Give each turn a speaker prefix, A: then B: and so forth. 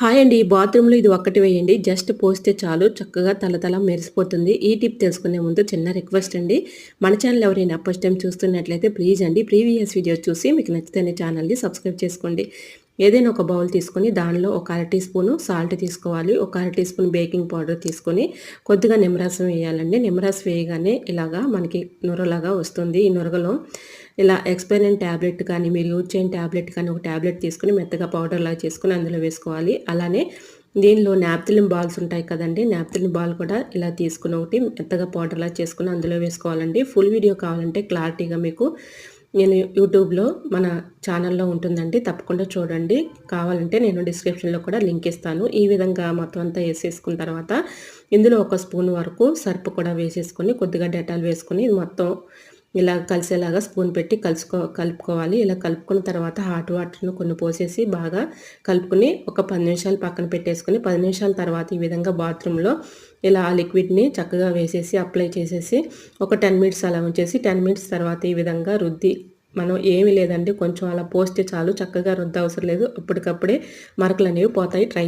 A: Hi అండి. ఈ బాత్రూంలో ఇది ఒక్కటి వేయండి. జస్ట్ పోస్తే చాలు. చక్కగా తలతల మెరిసిపోతుంది. ఈ టిప్ తెలుసుకునే ముందు చిన్న రిక్వెస్ట్ అండి. మన ఛానల్ ఎవరైనా ఫస్ట్ టైం చూస్తున్నట్లయితే ప్లీజ్ అండి ప్రీవియస్ వీడియోస్ చూసి మీకు నచ్చితే ఛానల్ని సబ్స్క్రైబ్ చేసుకోండి. ఏదైనా ఒక బౌల్ తీసుకొని దానిలో ఒక అర టీ స్పూను సాల్ట్ తీసుకోవాలి. ఒక అర టీ స్పూన్ బేకింగ్ పౌడర్ తీసుకొని కొద్దిగా నిమ్మరసం వేయాలండి. నిమ్మరసం వేయగానే ఇలాగా మనకి నొరలాగా వస్తుంది. ఈ నొరగలో ఇలా ఎక్స్పైరియన్ ట్యాబ్లెట్ కానీ మీరు యూజ్ చేయని ట్యాబ్లెట్ కానీ ఒక ట్యాబ్లెట్ తీసుకుని మెత్తగా పౌడర్ లాగా చేసుకుని అందులో వేసుకోవాలి. అలానే దీనిలో నాప్తిలిన్ బాల్స్ ఉంటాయి కదండి. నాప్తిలిన్ బాల్ కూడా ఇలా తీసుకుని ఒకటి మెత్తగా పౌడర్లా చేసుకుని అందులో వేసుకోవాలండి. ఫుల్ వీడియో కావాలంటే క్లారిటీగా మీకు నేను యూట్యూబ్లో మన ఛానల్లో ఉంటుందండి. తప్పకుండా చూడండి. కావాలంటే నేను డిస్క్రిప్షన్లో కూడా లింక్ ఇస్తాను. ఈ విధంగా మొత్తం అంతా వేసేసుకున్న తర్వాత ఇందులో ఒక స్పూన్ వరకు సర్పు కూడా వేసేసుకొని కొద్దిగా డెటాల్ వేసుకొని మొత్తం ఇలా కలిసేలాగా స్పూన్ పెట్టి కలుసుకో కలుపుకోవాలి. ఇలా కలుపుకున్న తర్వాత హాట్ వాటర్ను కొన్ని పోసేసి బాగా కలుపుకొని ఒక పది నిమిషాలు పక్కన పెట్టేసుకొని పది నిమిషాల తర్వాత ఈ విధంగా బాత్రూంలో ఇలా ఆ లిక్విడ్ని చక్కగా వేసేసి అప్లై చేసేసి ఒక టెన్ మినిట్స్ అలా ఉంచేసి టెన్ మినిట్స్ తర్వాత ఈ విధంగా రుద్ది మనం ఏమీ లేదండి. కొంచెం అలా పోస్తే చాలు చక్కగా రుద్ద అవసరం లేదు. అప్పటికప్పుడే మరకలు అనేవి పోతాయి. ట్రై